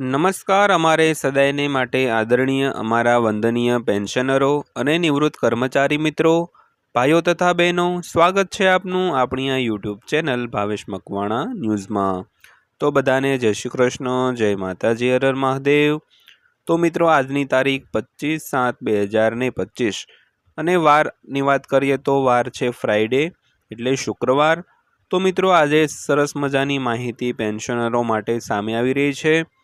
નમસ્કાર, અમારે સદાયને માટે આદરણીય, અમારા વંદનીય પેન્શનરો અને નિવૃત્ત કર્મચારી મિત્રો, ભાઈઓ તથા બહેનો, સ્વાગત છે આપનું આપણી આ યુટ્યુબ ચેનલ ભાવેશ મકવાણા ન્યૂઝમાં. તો બધાને જય શ્રી કૃષ્ણ, જય માતાજી હરર મહાદેવ. તો મિત્રો, આજની તારીખ પચીસ સાત બે હજાર ને પચીસ અને વારની વાત કરીએ તો વાર છે ફ્રાઈડે એટલે શુક્રવાર. તો મિત્રો, આજે સરસ મજાની માહિતી પેન્શનરો માટે સામે આવી રહી છે.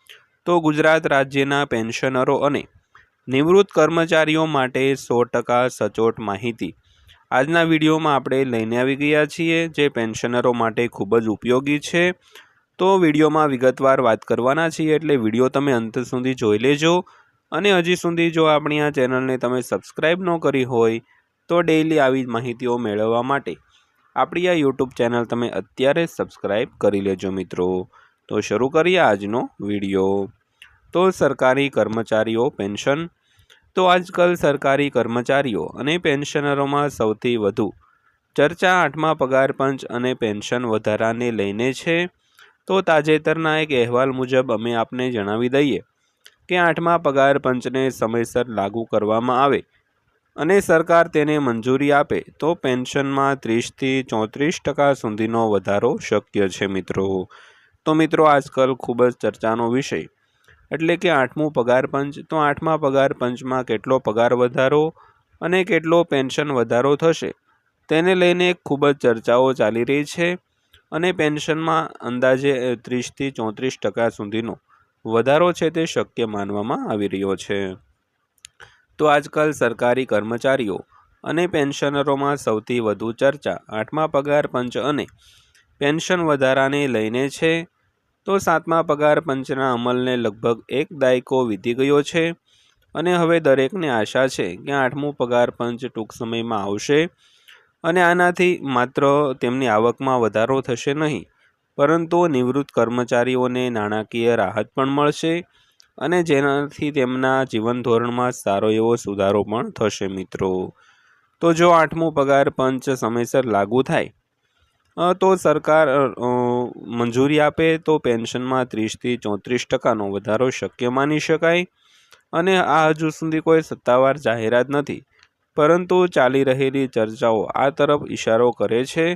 તો ગુજરાત રાજ્યના પેન્શનરો અને નિવૃત્ત કર્મચારીઓ માટે સો ટકા સચોટ માહિતી. આજના વિડીયોમાં આપણે લઈને આવી ગયા છીએ જે પેન્શનરો માટે ખૂબ જ ઉપયોગી છે. તો વિડીયોમાં વિગતવાર વાત કરવાના છીએ એટલે વીડિયો તમે અંત સુધી જોઈ લેજો. અને હજી સુધી જો આપણી આ ચેનલને તમે સબસ્ક્રાઈબ ન કરી હોય, તો ડેઈલી આવી માહિતીઓ મેળવવા માટે આપણી આ યુટ્યુબ ચેનલ તમે અત્યારે સબસ્ક્રાઈબ કરી લેજો મિત્રો. તો શરૂ કરીએ આજનો વીડિયો. તો સરકારી કર્મચારીઓ પેન્શન. તો આજકાલ સરકારી કર્મચારીઓ અને પેન્શનરોમાં સૌથી વધુ ચર્ચા આઠમા પગાર પંચ અને પેન્શન વધારાને લઈને છે. તો તાજેતરના એક અહેવાલ મુજબ અમે આપને જણાવી દઈએ કે આઠમા પગાર પંચને સમયસર લાગુ કરવામાં આવે અને સરકાર તેને મંજૂરી આપે તો પેન્શનમાં ત્રીસથી ચોત્રીસ ટકા સુધીનો વધારો શક્ય છે મિત્રો. તો મિત્રો આજકાલ ખૂબ જ ચર્ચાનો વિષય. એટલે કે આઠમું પગાર પંચ, તો આઠમા પગાર પંચમાં કેટલો પગાર વધારો અને કેટલો પેન્શન વધારો થશે? તેને લઈને ખૂબ જ ચર્ચાઓ ચાલી રહી છે અને પેન્શનમાં અંદાજે ત્રીસથી ચોત્રીસ ટકા સુધીનો વધારો છે તે શક્ય માનવામાં આવી રહ્યો છે. તો આજકાલ સરકારી કર્મચારીઓ અને પેન્શનરોમાં સૌથી વધુ ચર્ચા આઠમા પગાર પંચ અને પેન્શન વધારાને લઈને છે. તો સાતમા પગાર પંચના અમલને લગભગ એક દાયકો વીતી ગયો છે અને હવે દરેકને આશા છે કે આઠમું પગાર પંચ ટૂંક સમયમાં આવશે અને આનાથી માત્ર તેમની આવકમાં વધારો થશે નહીં, પરંતુ નિવૃત્ત કર્મચારીઓને નાણાકીય રાહત પણ મળશે અને જેનાથી તેમના જીવન ધોરણમાં સારો એવો સુધારો પણ થશે મિત્રો. તો જો આઠમું પગાર પંચ સમયસર લાગુ થાય તો સરકાર મંજૂરી આપે તો પેન્શનમાં ત્રીસથી ચોત્રીસ ટકાનો વધારો શક્ય માની શકાય. અને આ હજુ સુધી કોઈ સત્તાવાર જાહેરાત નથી. પરંતુ ચાલી રહેલી ચર્ચાઓ આ તરફ ઇશારો કરે છે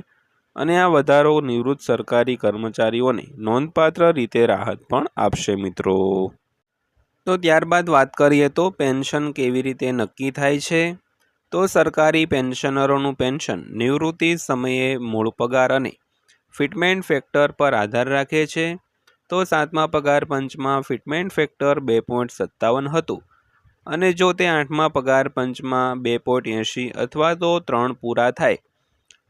અને આ વધારો નિવૃત્ત સરકારી કર્મચારીઓને નોંધપાત્ર રીતે રાહત પણ આપશે મિત્રો. તો ત્યારબાદ વાત કરીએ તો પેન્શન કેવી રીતે નક્કી થાય છે? તો સરકારી પેન્શનરોનું પેન્શન નિવૃત્તિ સમયે મૂળ પગાર અને ફિટમેન્ટ ફેક્ટર પર આધાર રાખે છે. તો સાતમા પગાર પંચમાં ફિટમેન્ટ ફેક્ટર બે પોઈન્ટ સત્તાવન હતું અને જો તે આઠમા પગાર પંચમાં બે પોઈન્ટ એંશી અથવા તો ત્રણ પૂરા થાય,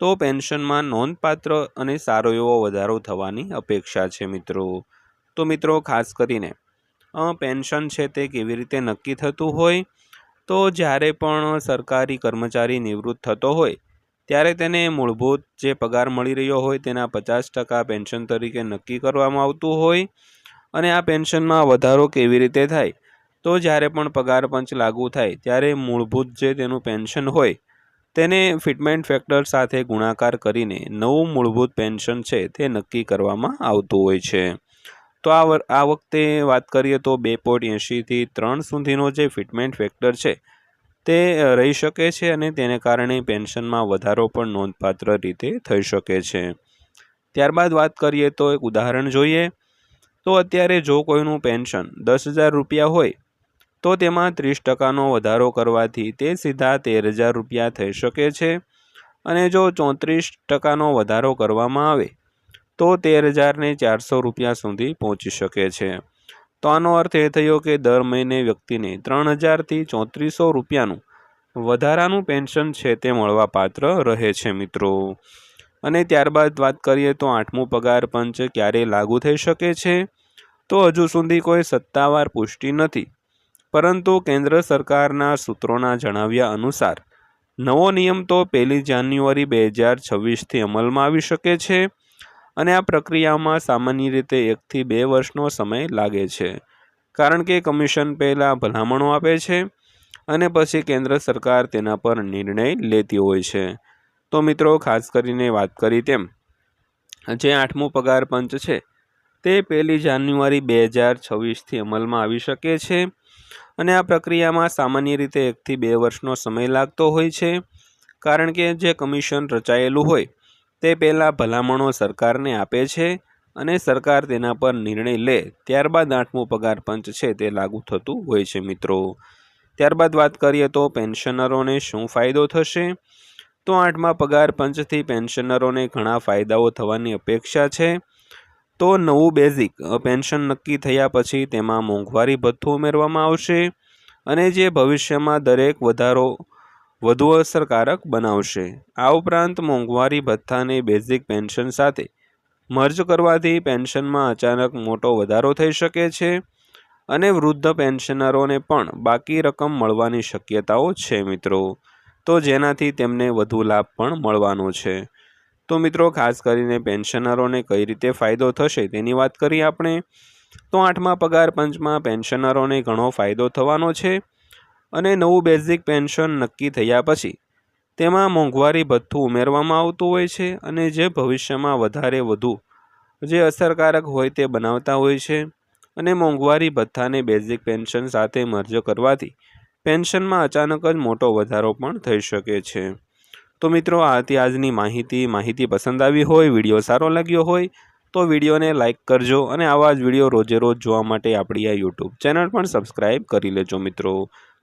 તો પેન્શનમાં નોંધપાત્ર અને સારો એવો વધારો થવાની અપેક્ષા છે મિત્રો. તો મિત્રો ખાસ કરીને પેન્શન છે તે કેવી રીતે નક્કી થતું હોય? તો જ્યારે પણ સરકારી કર્મચારી નિવૃત્ત થતો હોય, ત્યારે તેને મૂળભૂત જે પગાર મળી રહ્યો હોય તેના પચાસ ટકા પેન્શન તરીકે નક્કી કરવામાં આવતું હોય અને આ પેન્શનમાં વધારો કેવી રીતે થાય? તો જ્યારે પણ પગાર પંચ લાગુ થાય, ત્યારે મૂળભૂત જે તેનું પેન્શન હોય, તેને ફિટમેન્ટ ફેક્ટર સાથે ગુણાકાર કરીને નવું મૂળભૂત પેન્શન છે તે નક્કી કરવામાં આવતું હોય છે. તો આ આ વખતે વાત કરીએ તો બે પોઈન્ટ એંશીથી ત્રણ સુધીનો જે ફિટમેન્ટ ફેક્ટર છે તે રહી શકે છે અને તેને કારણે પેન્શનમાં વધારો પણ નોંધપાત્ર રીતે થઈ શકે છે. ત્યારબાદ વાત કરીએ તો એક ઉદાહરણ જોઈએ. તો અત્યારે જો કોઈનું પેન્શન દસ હજાર રૂપિયા હોય, તો તેમાં ત્રીસ ટકાનો વધારો કરવાથી તે સીધા તેર હજાર રૂપિયા થઈ શકે છે. અને જો ચોત્રીસ ટકાનો વધારો કરવામાં આવે તો તેર હજારને ચારસો રૂપિયા સુધી પહોંચી શકે છે. તો આનો અર્થ એ થયો કે દર મહિને વ્યક્તિને ત્રણ હજારથી ચોત્રીસો રૂપિયાનું વધારાનું પેન્શન છે તે મળવાપાત્ર રહે છે મિત્રો. અને ત્યારબાદ વાત કરીએ તો આઠમું પગાર પંચ ક્યારે લાગુ થઈ શકે છે? તો હજુ સુધી કોઈ સત્તાવાર પુષ્ટિ નથી. પરંતુ કેન્દ્ર સરકારના સૂત્રોના જણાવ્યા અનુસાર, નવો નિયમ તો પહેલી જાન્યુઆરી બે હજાર છવ્વીસથી અમલમાં આવી શકે છે. અને આ પ્રક્રિયામાં સામાન્ય રીતે એકથી બે વર્ષનો સમય લાગે છે. કારણ કે કમિશન પહેલાં ભલામણો આપે છે અને પછી કેન્દ્ર સરકાર તેના પર નિર્ણય લેતી હોય છે. તો મિત્રો, ખાસ કરીને વાત કરી તેમ, જે આઠમું પગાર પંચ છે, તે પહેલી જાન્યુઆરી બે હજાર છવ્વીસથી અમલમાં આવી શકે છે અને આ પ્રક્રિયામાં સામાન્ય રીતે એકથી બે વર્ષનો સમય લાગતો હોય છે. કારણ કે જે કમિશન રચાયેલું હોય તે પહેલાં ભલામણો સરકારને આપે છે અને સરકાર તેના પર નિર્ણય લે, ત્યારબાદ આઠમું પગાર પંચ છે તે લાગુ થતું હોય છે, મિત્રો. ત્યારબાદ વાત કરીએ તો પેન્શનરોને શું ફાયદો થશે? તો આઠમા પગાર પંચથી પેન્શનરોને ઘણા ફાયદાઓ થવાની અપેક્ષા છે. તો નવું બેઝિક પેન્શન નક્કી થયા પછી તેમાં મોંઘવારી ભથ્થું ઉમેરવામાં આવશે અને જે ભવિષ્યમાં દરેક વધારો વધુ અસરકારક બનાવશે. આ ઉપરાંત મોંઘવારી, ભથ્થાને બેઝિક પેન્શન સાથે મર્જ કરવાથી પેન્શનમાં અચાનક મોટો વધારો થઈ શકે છે અને વૃદ્ધ પેન્શનરોને પણ બાકી રકમ મળવાની શક્યતાઓ છે મિત્રો. તો જેનાથી તેમને વધુ લાભ પણ મળવાનો છે. તો મિત્રો, ખાસ કરીને પેન્શનરોને કઈ રીતે ફાયદો થશે તેની વાત કરીએ આપણે. તો આઠમા પગાર પંચમાં પેન્શનરોને ઘણો ફાયદો થવાનો છે. અને નવું બેઝિક પેન્શન નક્કી થયા પછી, તેમાં મોંઘવારી ભથ્થું ઉમેરવામાં આવતું હોય છે અને જે ભવિષ્યમાં વધારે વધુ જે અસરકારક હોય તે બનાવતા હોય છે અને મોંઘવારી ભથ્થાને બેઝિક પેન્શન સાથે મર્જ કરવાથી પેન્શનમાં અચાનક જ મોટો વધારો પણ થઈ શકે છે. તો મિત્રો, આ હતી આજની માહિતી. માહિતી પસંદ આવી હોય, વીડિયો સારો લાગ્યો હોય, તો વિડીયોને લાઇક કરજો અને આવા જ વીડિયો રોજે રોજ જોવા માટે આપણી આ યુટ્યુબ ચેનલ પણ સબસ્ક્રાઈબ કરી લેજો મિત્રો.